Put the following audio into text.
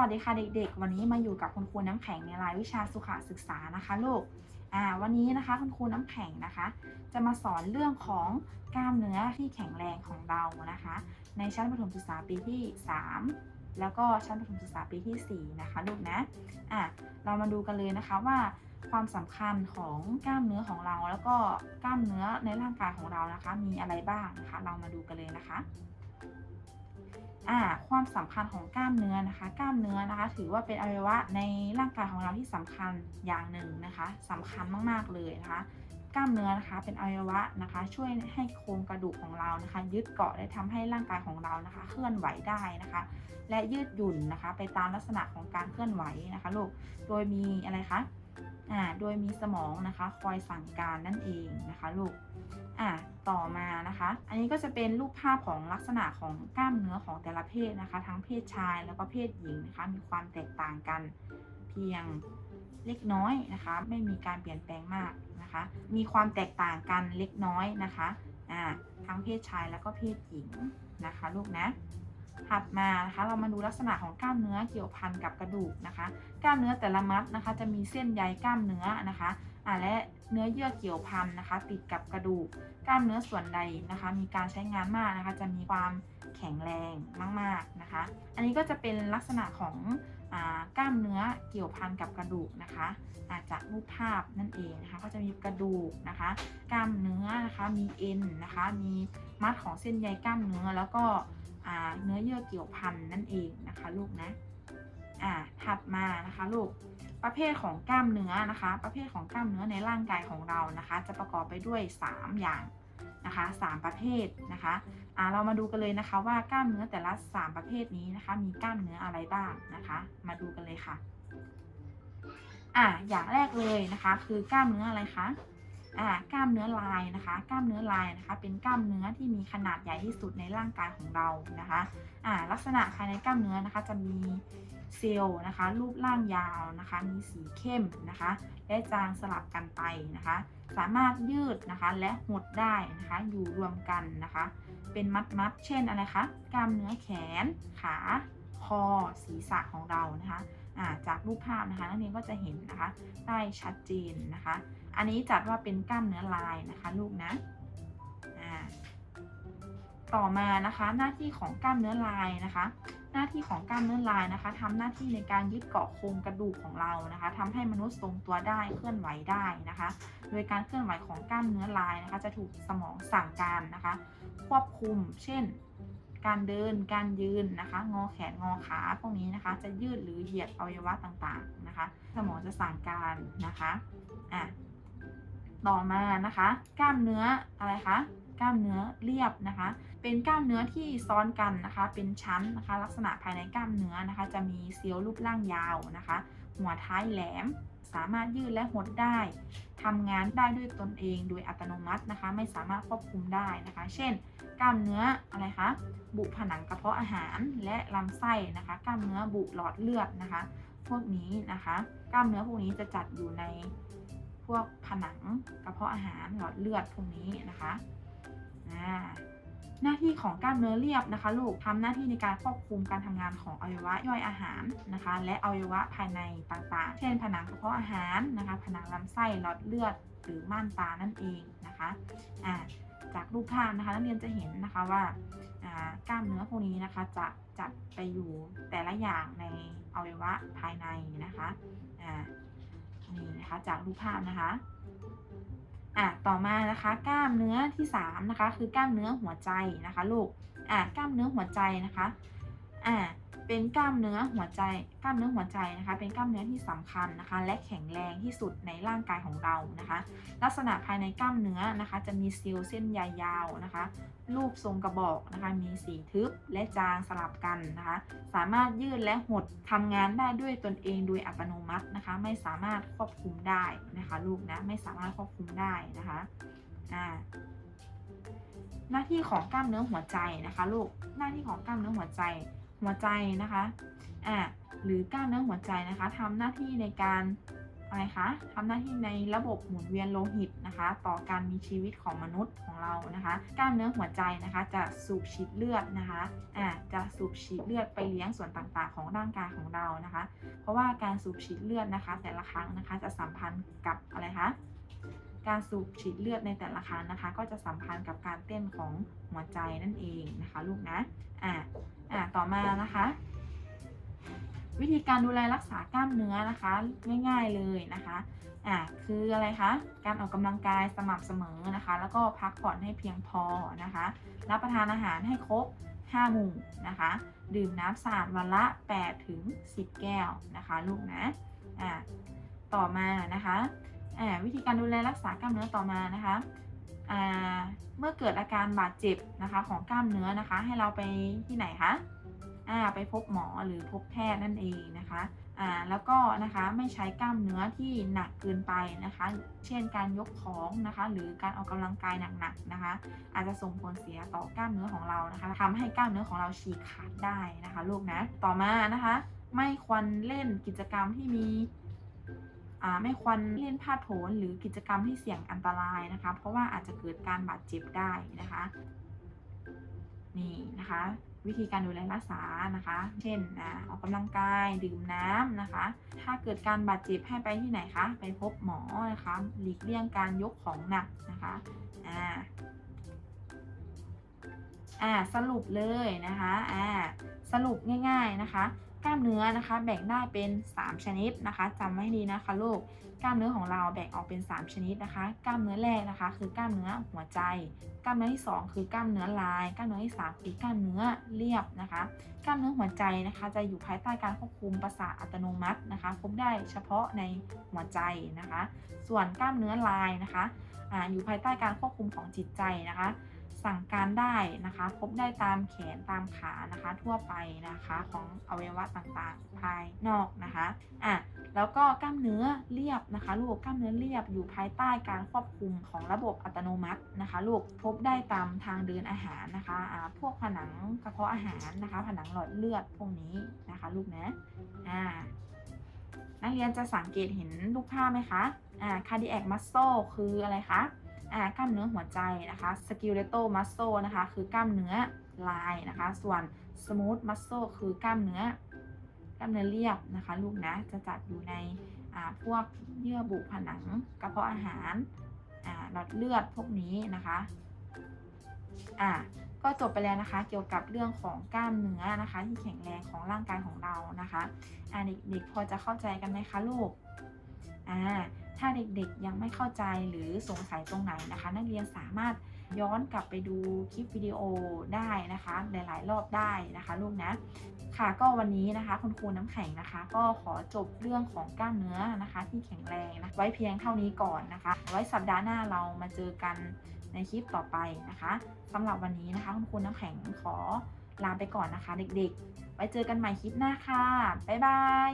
วัสดีค่ะเด็กๆ วันนี้มาอยู่กับคุณครูน้ำแข็งในรายวิชาสุขศึกษานะคะลูกอ่าวันนี้นะคะคุณครูน้ำแข็งนะคะ จะมาสอนเรื่องของกล้ามเนื้อที่แข็งแรงของเรานะคะ ในชั้นประถมศึกษาปีที่ 3 แล้วก็ชั้นประถมศึกษาปีที่ 4 นะคะลูกนะอะเรามาดูกันเลยนะคะว่าความสำคัญของกล้ามเนื้อของเรา แล้วก็กล้ามเนื้อในร่างกายของเรานะคะ มีอะไรบ้างนะคะ เรามาดูกันเลยนะคะ อ่าความสำคัญของกล้ามเนื้อนะคะ กล้ามเนื้อนะคะ ถือว่าเป็นอวัยวะในร่างกายของเราที่สำคัญอย่างหนึ่งนะคะสำคัญมากๆเลยนะคะ กล้ามเนื้อนะคะเป็นอวัยวะนะคะ ช่วยให้โครงกระดูกของเรานะคะ ยึดเกาะและทำให้ร่างกายของเรานะคะ เคลื่อนไหวได้นะคะ และยืดหยุ่นนะคะ ไปตามลักษณะของการเคลื่อนไหวนะคะลูกโดยมีอะไรคะอ่าโดยมีสมองนะคะ คอยสั่งการนั่นเองนะคะลูก อะต่อมานะคะ อันนี้ก็จะเป็นรูปภาพของลักษณะของกล้ามเนื้อของแต่ละเพศนะคะ ทั้งเพศชายแล้วก็เพศหญิงนะคะ มีความแตกต่างกันเพียงเล็กน้อยนะคะ ไม่มีการเปลี่ยนแปลงมากนะคะ มีความแตกต่างกันเล็กน้อยนะคะอ่าทั้งเพศชายแล้วก็เพศหญิงนะคะ ลูกนะถัดมานะคะเรามาดูลักษณะของกล้ามเนื้อเกี่ยวพันกับกระดูกนะคะ กล้ามเนื้อแต่ละมัดนะคะ จะมีเส้นใยกล้ามเนื้อนะคะอ่าและ เนื้อเยื่อเกี่ยวพันนะคะ ติดกับกระดูกกล้ามเนื้อส่วนใดนะคะ มีการใช้งานมากนะคะ จะมีความแข็งแรงมาก ๆนะคะ อันนี้ก็จะเป็นลักษณะของอกล้ามเนื้อเกี่ยวพันกับกระดูกนะคะอาจากรูปภาพนั่นเองนะคะ ก็จะมีกระดูกนะคะ กล้ามเนื้อนะคะ มีเอ็นนะคะ มีมัดของเส้นใยกล้ามเนื้อแล้วก็เนื้อเยื่อเกี่ยวพันนั่นเองนะคะ ลูกนะอ่าถัดมานะคะลูก ประเภทของกล้ามเนื้อนะคะ ประเภทของกล้ามเนื้อในร่างกายของเรานะคะ จะประกอบไปด้วย 3 อย่างนะคะ 3 ประเภทนะคะอ่าเรามาดูกันเลยนะคะว่ากล้ามเนื้อแต่ละ 3 ประเภทนี้นะคะ มีกล้ามเนื้ออะไรบ้างนะคะ มาดูกันเลยค่ะอ่าอย่างแรกเลยนะคะ คือกล้ามเนื้ออะไรคะอ่ากล้ามเนื้อลายนะคะ กล้ามเนื้อลายนะคะ เป็นกล้ามเนื้อที่มีขนาดใหญ่ที่สุดในร่างกายของเรานะคะอ่าลักษณะภายในกล้ามเนื้อนะคะ จะมี เซลล์นะคะ รูปร่างยาวนะคะ มีสีเข้มนะคะ และจางสลับกันไปนะคะ สามารถยืดนะคะและหดได้นะคะ อยู่รวมกันนะคะ เป็นมัดมัดๆเช่นอะไรคะ กล้ามเนื้อแขน ขา คอ ศีรษะของเรานะคะาจากรูปภาพนะคะนักเรียนก็จะเห็นนะคะได้ชัดเจนนะคะ อันนี้จัดว่าเป็นกล้ามเนื้อลายนะคะลูกนะต่อมานะคะหน้าที่ของกล้ามเนื้อลายนะคะ หน้าที่ของกล้ามเนื้อลายนะคะทำหน้าที่ในการยึดเกาะโครงกระดูกของเรานะคะทำให้มนุษย์ทรงตัวได้เคลื่อนไหวได้นะคะ โดยการเคลื่อนไหวของกล้ามเนื้อลายนะคะ จะถูกสมองสั่งการนะคะ ควบคุม เช่น การเดิน การยืนนะคะ งอแขนงอขาพวกนี้นะคะ จะยืดหรือเหยียดอวัยวะต่างๆนะคะ สมองจะสั่งการนะคะอะต่อมานะคะ กล้ามเนื้ออะไรคะ กล้ามเนื้อเรียบนะคะ เป็นกล้ามเนื้อที่ซ้อนกันนะคะ เป็นชั้นนะคะ ลักษณะภายในกล้ามเนื้อนะคะ จะมีเซลล์รูปร่างยาวนะคะ หัวท้ายแหลม สามารถยืดและหดได้ทำงานได้ด้วยตนเองโดยอัตโนมัตินะคะ ไม่สามารถควบคุมได้นะคะ เช่น กล้ามเนื้ออะไรคะบุผนังกระเพาะอาหารและลำไส้นะคะ กล้ามเนื้อบุหลอดเลือดนะคะ พวกนี้นะคะ กล้ามเนื้อพวกนี้จะจัดอยู่ในพวกผนังกระเพาะอาหารหลอดเลือดพวกนี้นะคะ หน้าที่ของกล้ามเนื้อเรียบนะคะลูกทำหน้าที่ในการควบคุมการทำงานของอวัยวะย่อยอาหารนะคะ และอวัยวะภายในต่างๆ เช่น ผนังกระเพาะอาหารนะคะ ผนังลำไส้หลอดเลือด หรือม่านตานั่นเองนะคะอ่าจากรูปภาพนะคะนักเรียนจะเห็นนะคะว่ากล้ามเนื้อพวกนี้นะคะจะจัดไปอยู่แต่ละอย่างในอวัยวะภายในนะคะนี่นะคะจากรูปภาพนะคะ อะต่อมานะคะกล้ามเนื้อที่สามนะคะคือกล้ามเนื้อหัวใจนะคะลูกอะกล้ามเนื้อหัวใจนะคะอะ เป็นกล้ามเนื้อหัวใจ กล้ามเนื้อหัวใจนะคะ เป็นกล้ามเนื้อที่สำคัญนะคะ และแข็งแรงที่สุดในร่างกายของเรานะคะ ลักษณะภายในกล้ามเนื้อนะคะ จะมีเซลล์เส้นใยยาวนะคะ รูปทรงกระบอกนะคะ มีสีทึบและจางสลับกันนะคะ สามารถยืดและหดทำงานได้ด้วยตนเองโดยอัตโนมัตินะคะ ไม่สามารถควบคุมได้นะคะ ลูกนะไม่สามารถควบคุมได้นะคะอ่าหน้าที่ของกล้ามเนื้อหัวใจนะคะ ลูกหน้าที่ของกล้ามเนื้อหัวใจ หัวใจนะคะอ่าหรือกล้ามเนื้อหัวใจนะคะทำหน้าที่ในการอะไรคะทำหน้าที่ในระบบหมุนเวียนโลหิตนะคะ ต่อการมีชีวิตของมนุษย์ของเรานะคะ กล้ามเนื้อหัวใจนะคะจะสูบฉีดเลือดนะคะอ่าจะสูบฉีดเลือดไปเลี้ยงส่วนต่างๆ ของร่างกายของเรานะคะ เพราะว่าการสูบฉีดเลือดนะคะ แต่ละครั้งนะคะจะสัมพันธ์กับอะไรคะการสูบฉีดเลือดในแต่ละครั้งนะคะ ก็จะสัมพันธ์กับการเต้นของหัวใจนั่นเองนะคะ ลูกนะ มานะคะ วิธีการดูแลรักษากล้ามเนื้อนะคะ ง่าย ๆเลยนะคะอ่าคืออะไรคะการออกกำลังกายสม่ำเสมอนะคะ แล้วก็พักผ่อนให้เพียงพอนะคะ รับประทานอาหารให้ครบ5หมู่นะคะ ดื่มน้ำสะอาดวันละ 8 ถึง 10 แก้วนะคะ ลูกนะอ่าต่อมานะคะอ่าวิธีการดูแลรักษากล้ามเนื้อต่อมานะคะอ่าเมื่อเกิดอาการบาดเจ็บนะคะของกล้ามเนื้อนะคะ ให้เราไปที่ไหนคะ อ่าไปพบหมอหรือพบแพทย์นั่นเองนะคะอ่าแล้วก็นะคะไม่ใช้กล้ามเนื้อที่หนักเกินไปนะคะ เช่นการยกของนะคะ หรือการออกกำลังกายหนักๆนะคะ อาจจะส่งผลเสียต่อกล้ามเนื้อของเรานะคะทำให้กล้ามเนื้อของเราฉีกขาดได้นะคะลูกนะต่อมานะคะ ไม่ควรเล่นกิจกรรมที่มีอ่าไม่ควรเล่นพาดโผนหรือกิจกรรมที่เสี่ยงอันตรายนะคะ เพราะว่าอาจจะเกิดการบาดเจ็บได้นะคะ นี่นะคะ วิธีการดูแลรักษานะคะ เช่นอ่าออกกำลังกายดื่มน้ำนะคะ ถ้าเกิดการบาดเจ็บให้ไปที่ไหนคะ ไปพบหมอนะคะ หลีกเลี่ยงการยกของหนักนะคะอ่าอ่าสรุปเลยนะคะอ่าสรุปง่าย ๆนะคะ กล้ามเนื้อนะคะ แบ่งได้เป็น 3 ชนิดนะคะจำไว้ให้ดีนะคะลูกกล้ามเนื้อของเราแบ่งออกเป็น 3 ชนิดนะคะ กล้ามเนื้อแรกนะคะ คือกล้ามเนื้อหัวใจ กล้ามเนื้อที่ 2 คือกล้ามเนื้อลาย กล้ามเนื้อที่3คือกล้ามเนื้อเรียบนะคะ กล้ามเนื้อหัวใจนะคะ จะอยู่ภายใต้การควบคุมประสาทอัตโนมัตินะคะ พบได้เฉพาะในหัวใจนะคะ ส่วนกล้ามเนื้อลายนะคะออยู่ภายใต้การควบคุมของจิตใจนะคะ สั่งการได้นะคะ พบได้ตามแขนตามขานะคะ ทั่วไปนะคะของอวัยวะต่างๆ ภายนอกนะคะอะแล้วก็กล้ามเนื้อเรียบนะคะลูกกล้ามเนื้อเรียบอยู่ภายใต้การควบคุมของระบบอัตโนมัตินะคะลูกพบได้ตามทางเดินอาหารนะคะอ่าพวกผนังกระเพาะอาหารนะคะ ผนังหลอดเลือดพวกนี้นะคะลูกนะอ่านักเรียนจะสังเกตเห็นรูปภาพไหมคะอ่า cardiac muscle คืออะไรคะ อ่ากล้ามเนื้อหัวใจนะคะ skeletal muscle นะคะคือกล้ามเนื้อลายนะคะ ส่วน smooth muscle คือกล้ามเนื้อกล้ามเนื้อเรียบนะคะ ลูกนะจะจัดอยู่ในอ่าพวกเยื่อบุผนังกระเพาะอาหารอ่าหลอดเลือดพวกนี้นะคะอ่าก็จบไปแล้วนะคะ เกี่ยวกับเรื่องของกล้ามเนื้อนะคะ ที่แข็งแรงของร่างกายของเรานะคะอ่าเด็กๆพอจะเข้าใจกันไหมคะลูก อ่าถ้าเด็กๆยังไม่เข้าใจหรือสงสัยตรงไหนนะคะ นักเรียนสามารถย้อนกลับไปดูคลิปวิดีโอได้นะคะ หลายๆ รอบได้นะคะลูกนะค่ะก็วันนี้นะคะ คุณครูน้ำแข็งนะคะ ก็ขอจบเรื่องของกล้ามเนื้อนะคะ ที่แข็งแรงนะไว้เพียงเท่านี้ก่อนนะคะ ไว้สัปดาห์หน้าเรามาเจอกันในคลิปต่อไปนะคะสำหรับวันนี้นะคะคุณครูน้ำแข็งขอลาไปก่อนนะคะ เด็กๆ ไว้เจอกันใหม่คลิปหน้าค่ะบ๊ายบาย